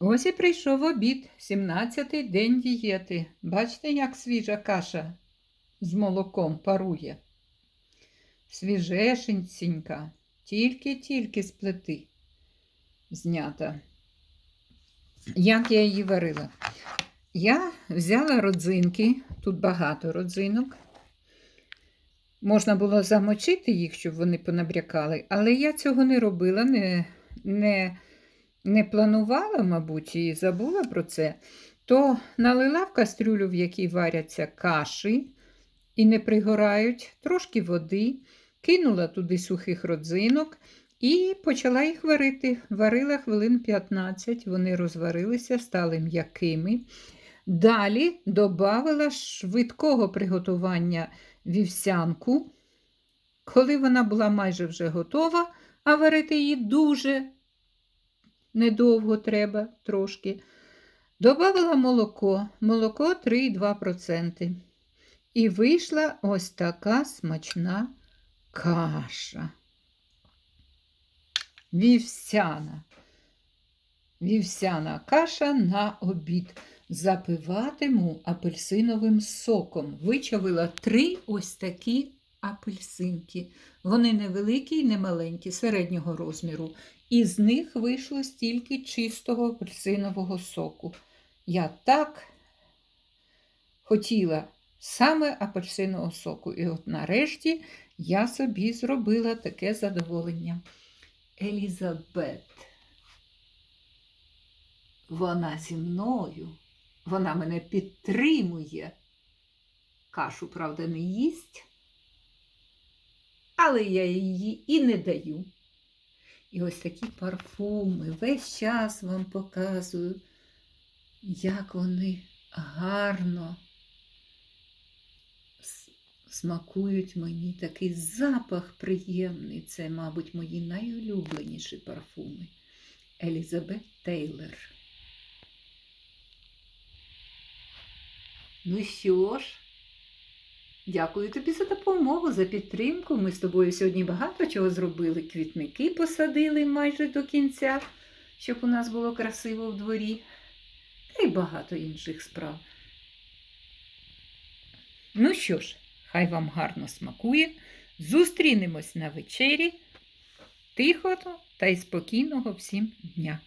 Ось і прийшов обід, 17-й день дієти. Бачите, як свіжа каша з молоком парує. Свіжешенька, тільки-тільки з плити знята. Як я її варила? Я взяла родзинки, тут багато родзинок. Можна було замочити їх, щоб вони понабрякали, але я цього не робила, не, не, не планувала, мабуть, і забула про це. То налила в кастрюлю, в якій варяться каші і не пригорають, трошки води, кинула туди сухих родзинок і почала їх варити. Варила хвилин 15, вони розварилися, стали м'якими. Далі додавала швидкого приготування вівсянку. Коли вона була майже вже готова, а варити її дуже недовго треба трошки. Добавила молоко, молоко 3,2%. І вийшла ось така смачна каша. Вівсяна. Вівсяна каша на обід. Запиватиму апельсиновим соком. Вичавила три ось такі апельсинки. Вони невеликі і не маленькі, середнього розміру. І з них вийшло стільки чистого апельсинового соку. Я так хотіла саме апельсинового соку. І от нарешті я собі зробила таке задоволення. Елізабет. Вона зі мною, вона мене підтримує. Кашу, правда, не їсть, але я її і не даю. І ось такі парфуми весь час вам показую, як вони гарно смакують мені. Такий запах приємний. Це, мабуть, мої найулюбленіші парфуми. Елізабет Тейлор. Ну що ж, дякую тобі за допомогу, за підтримку. Ми з тобою сьогодні багато чого зробили. Квітники посадили майже до кінця, щоб у нас було красиво в дворі. Та й багато інших справ. Ну що ж, хай вам гарно смакує. Зустрінемось на вечері. Тихого та й спокійного всім дня!